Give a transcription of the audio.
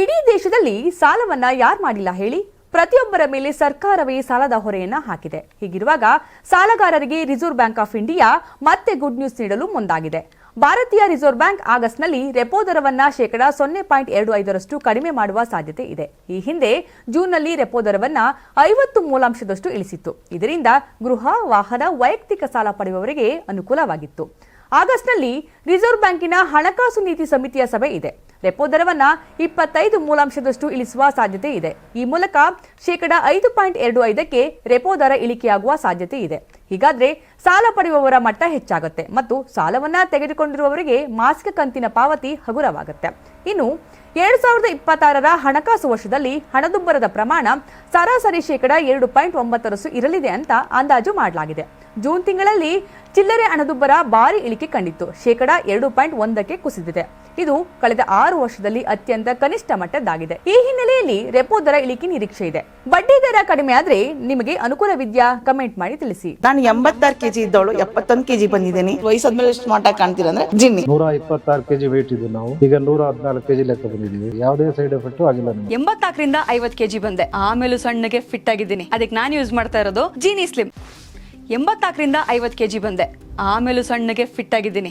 ಇಡೀ ದೇಶದಲ್ಲಿ ಸಾಲವನ್ನ ಯಾರು ಮಾಡಿಲ್ಲ ಹೇಳಿ? ಪ್ರತಿಯೊಬ್ಬರ ಮೇಲೆ ಸರ್ಕಾರವೇ ಸಾಲದ ಹೊರೆಯನ್ನ ಹಾಕಿದೆ. ಹೀಗಿರುವಾಗ ಸಾಲಗಾರರಿಗೆ ರಿಸರ್ವ್ ಬ್ಯಾಂಕ್ ಆಫ್ ಇಂಡಿಯಾ ಮತ್ತೆ ಗುಡ್ ನ್ಯೂಸ್ ನೀಡಲು ಮುಂದಾಗಿದೆ. ಭಾರತೀಯ ರಿಸರ್ವ್ ಬ್ಯಾಂಕ್ ಆಗಸ್ಟ್ನಲ್ಲಿ ರೆಪೋ ದರವನ್ನ ಶೇಕಡಾ ಸೊನ್ನೆ ಪಾಯಿಂಟ್ ಎರಡು ಐದರಷ್ಟು ಕಡಿಮೆ ಮಾಡುವ ಸಾಧ್ಯತೆ ಇದೆ. ಈ ಹಿಂದೆ ಜೂನ್ನಲ್ಲಿ ರೆಪೋ ದರವನ್ನ ಐವತ್ತು ಮೂಲಾಂಶದಷ್ಟು ಇಳಿಸಿತ್ತು. ಇದರಿಂದ ಗೃಹ, ವಾಹನ, ವೈಯಕ್ತಿಕ ಸಾಲ ಪಡೆಯುವವರಿಗೆ ಅನುಕೂಲವಾಗಿತ್ತು. ಆಗಸ್ಟ್ನಲ್ಲಿ ರಿಸರ್ವ್ ಬ್ಯಾಂಕಿನ ಹಣಕಾಸು ನೀತಿ ಸಮಿತಿಯ ಸಭೆ ಇದೆ. ರೆಪೋ ದರವನ್ನ ಇಪ್ಪತ್ತೈದು ಮೂಲಾಂಶದಷ್ಟು ಇಳಿಸುವ ಸಾಧ್ಯತೆ ಇದೆ. ಈ ಮೂಲಕ ಶೇಕಡ ಐದು ಪಾಯಿಂಟ್ ಎರಡು ಐದಕ್ಕೆ ರೆಪೋ ದರ ಇಳಿಕೆಯಾಗುವ ಸಾಧ್ಯತೆ ಇದೆ. ಹೀಗಾದ್ರೆ ಸಾಲ ಪಡೆಯುವವರ ಮಟ್ಟ ಹೆಚ್ಚಾಗುತ್ತೆ ಮತ್ತು ಸಾಲವನ್ನ ತೆಗೆದುಕೊಂಡಿರುವವರಿಗೆ ಮಾಸಿಕ ಕಂತಿನ ಪಾವತಿ ಹಗುರವಾಗುತ್ತೆ. ಇನ್ನು ಎರಡ್ ಸಾವಿರದ ಇಪ್ಪತ್ತಾರರ ಹಣಕಾಸು ವರ್ಷದಲ್ಲಿ ಹಣದುಬ್ಬರದ ಪ್ರಮಾಣ ಸರಾಸರಿ ಶೇಕಡ ಎರಡು ಪಾಯಿಂಟ್ ಒಂಬತ್ತರಷ್ಟು ಇರಲಿದೆ ಅಂತ ಅಂದಾಜು ಮಾಡಲಾಗಿದೆ. ಜೂನ್ ತಿಂಗಳಲ್ಲಿ ಚಿಲ್ಲರೆ ಹಣದುಬ್ಬರ ಭಾರಿ ಇಳಿಕೆ ಕಂಡಿತ್ತು. ಶೇಕಡ ಎರಡು ಪಾಯಿಂಟ್ ಒಂದಕ್ಕೆ ಕುಸಿದಿದೆ. ಇದು ಕಳೆದ ಆರು ವರ್ಷದಲ್ಲಿ ಅತ್ಯಂತ ಕನಿಷ್ಠ ಮಟ್ಟದ್ದಾಗಿದೆ. ಈ ಹಿನ್ನೆಲೆಯಲ್ಲಿ ರೆಪೋ ದರ ಇಳಿಕೆ ನಿರೀಕ್ಷೆ ಇದೆ. ಬಡ್ಡಿ ದರ ಕಡಿಮೆ ಆದ್ರೆ ನಿಮಗೆ ಅನುಕೂಲವಿದ್ಯಾ ಕಮೆಂಟ್ ಮಾಡಿ ತಿಳಿಸಿ. ನಾನು ಎಂಬತ್ತಾರು ಕೆಜಿ ಇದ್ದವಳು ಎಪ್ಪತ್ತೊಂದು ಕೆಜಿ ಬಂದಿದ್ದೀನಿ. ವಯಸ್ಸಾದ್ಮೇಲೆ ಸ್ಮಾರ್ಟ್ ಆಗಿ ಕಾಣ್ತೀರಾ ಅಂದ್ರೆ ಜಿನ್ನಿ. ನೂರ ಇಪ್ಪತ್ತಾರು ಕೆಜಿ ವೇಟ್ ಇದ್ದು ನಾವು. ಈಗ ನೂರ ಹದಿನಾಲ್ಕು ಕೆಜಿ ಲೆಕ್ಕ ಬಂದಿದ್ದೀವಿ. ಯಾವುದೇ ಸೈಡ್ ಎಫೆಕ್ಟ್ ಆಗಿಲ್ಲ ನಮಗೆ. ಎಂಬತ್ನಾಲ್ಕರಿಂದ ಐವತ್ ಕೆಜಿ ಬಂದೆ. ಆಮೇಲೂ ಸಣ್ಣಗೆ ಫಿಟ್ ಆಗಿದ್ದೀನಿ. ಅದಕ್ಕೆ ನಾನು ಯೂಸ್ ಮಾಡ್ತಾ ಇರೋದು ಜೀನಿ ಸ್ಲಿಮ್ ಎಂಬತ್ನಾಲ್ಕರಿಂದ ಐವತ್ತು ಕೆಜಿ ಬಂದೆ. ಆಮೇಲೂ ಸಣ್ಣಗೆ ಫಿಟ್ ಆಗಿದ್ದೀನಿ.